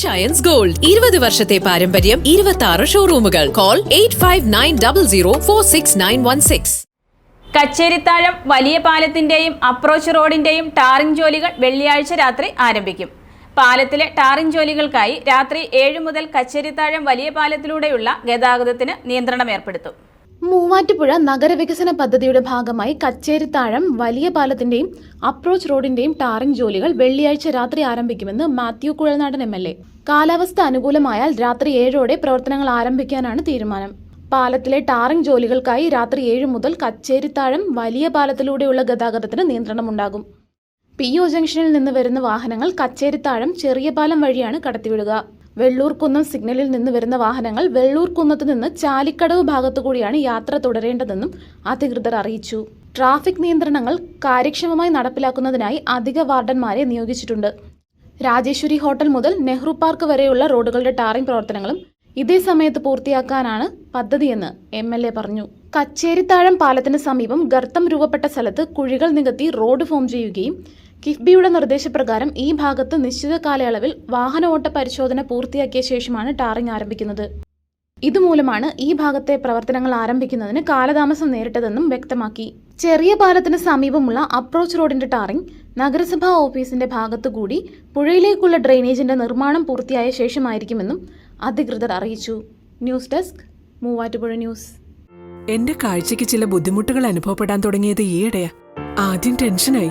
Rich gold ഇരുപത് വർഷത്തെ പാരമ്പര്യം ഇരുപത്തി ആറ് ഷോറൂമുകൾ call eight five nine double zero four six nine one six Kacherithazham വലിയ പാലത്തിന്റെയും അപ്രോച്ച് റോഡിന്റെയും ടാറിംഗ് ജോലികൾ വെള്ളിയാഴ്ച രാത്രി ആരംഭിക്കും. പാലത്തിലെ ടാറിംഗ് ജോലികൾക്കായി രാത്രി ഏഴ് മുതൽ കച്ചേരിത്താഴം വലിയ പാലത്തിലൂടെയുള്ള ഗതാഗതത്തിന് നിയന്ത്രണം ഏർപ്പെടുത്തും. മൂവാറ്റുപുഴ നഗരവികസന പദ്ധതിയുടെ ഭാഗമായി കച്ചേരിത്താഴം വലിയ പാലത്തിന്റെയും അപ്രോച്ച് റോഡിന്റെയും ടാറിംഗ് ജോലികൾ വെള്ളിയാഴ്ച രാത്രി ആരംഭിക്കുമെന്ന് Mathew Kuzhalnadan M L A. കാലാവസ്ഥ അനുകൂലമായാൽ രാത്രി ഏഴോടെ പ്രവർത്തനങ്ങൾ ആരംഭിക്കാനാണ് തീരുമാനം. പാലത്തിലെ ടാറിംഗ് ജോലികൾക്കായി രാത്രി ഏഴ് മുതൽ കച്ചേരിത്താഴം വലിയ പാലത്തിലൂടെയുള്ള ഗതാഗതത്തിന് നിയന്ത്രണമുണ്ടാകും. പി ഒ ജംഗ്ഷനിൽ നിന്ന് വരുന്ന വാഹനങ്ങൾ കച്ചേരിത്താഴം ചെറിയ പാലം വഴിയാണ് കടത്തിവിടുക. വെള്ളൂർക്കുന്നം സിഗ്നലിൽ നിന്ന് വരുന്ന വാഹനങ്ങൾ വെള്ളൂർക്കുന്നത്ത് നിന്ന് ചാലിക്കടവ് ഭാഗത്തു കൂടിയാണ് യാത്ര തുടരേണ്ടതെന്നും അധികൃതർ അറിയിച്ചു. ട്രാഫിക് നിയന്ത്രണങ്ങൾ കാര്യക്ഷമമായി നടപ്പിലാക്കുന്നതിനായി അധിക വാർഡന്മാരെ നിയോഗിച്ചിട്ടുണ്ട്. രാജേശ്വരി ഹോട്ടൽ മുതൽ നെഹ്റു പാർക്ക് വരെയുള്ള റോഡുകളുടെ ടാറിംഗ് പ്രവർത്തനങ്ങളും ഇതേ സമയത്ത് പൂർത്തിയാക്കാനാണ് പദ്ധതിയെന്ന് എം എൽ എ പറഞ്ഞു. കച്ചേരിത്താഴം പാലത്തിന് സമീപം ഗർത്തം രൂപപ്പെട്ട സ്ഥലത്ത് കുഴികൾ നികത്തി റോഡ് ഫോം ചെയ്യുകയും കിഫ്ബിയുടെ നിർദ്ദേശപ്രകാരം ഈ ഭാഗത്ത് നിശ്ചിത കാലയളവിൽ വാഹന ഓട്ട പരിശോധന പൂർത്തിയാക്കിയ ശേഷമാണ് ടാറിംഗ് ആരംഭിക്കുന്നത്. ഇതുമൂലമാണ് ഈ ഭാഗത്തെ പ്രവർത്തനങ്ങൾ ആരംഭിക്കുന്നതിന് കാലതാമസം നേരിട്ടതെന്നും വ്യക്തമാക്കി. ചെറിയ പാലത്തിന് സമീപമുള്ള അപ്രോച്ച് റോഡിന്റെ ടാറിംഗ് നഗരസഭാ ഓഫീസിന്റെ ഭാഗത്തുകൂടി പുഴയിലേക്കുള്ള ഡ്രെയിനേജിന്റെ നിർമ്മാണം പൂർത്തിയായ ശേഷമായിരിക്കുമെന്നും അധികൃതർ അറിയിച്ചു. News desk Muvattupuzha news. എന്റെ കാഴ്ചയ്ക്ക് ചില ബുദ്ധിമുട്ടുകൾ അനുഭവപ്പെടാൻ തുടങ്ങിയത് ഈയിടെയാ. ആദ്യം ടെൻഷനായി.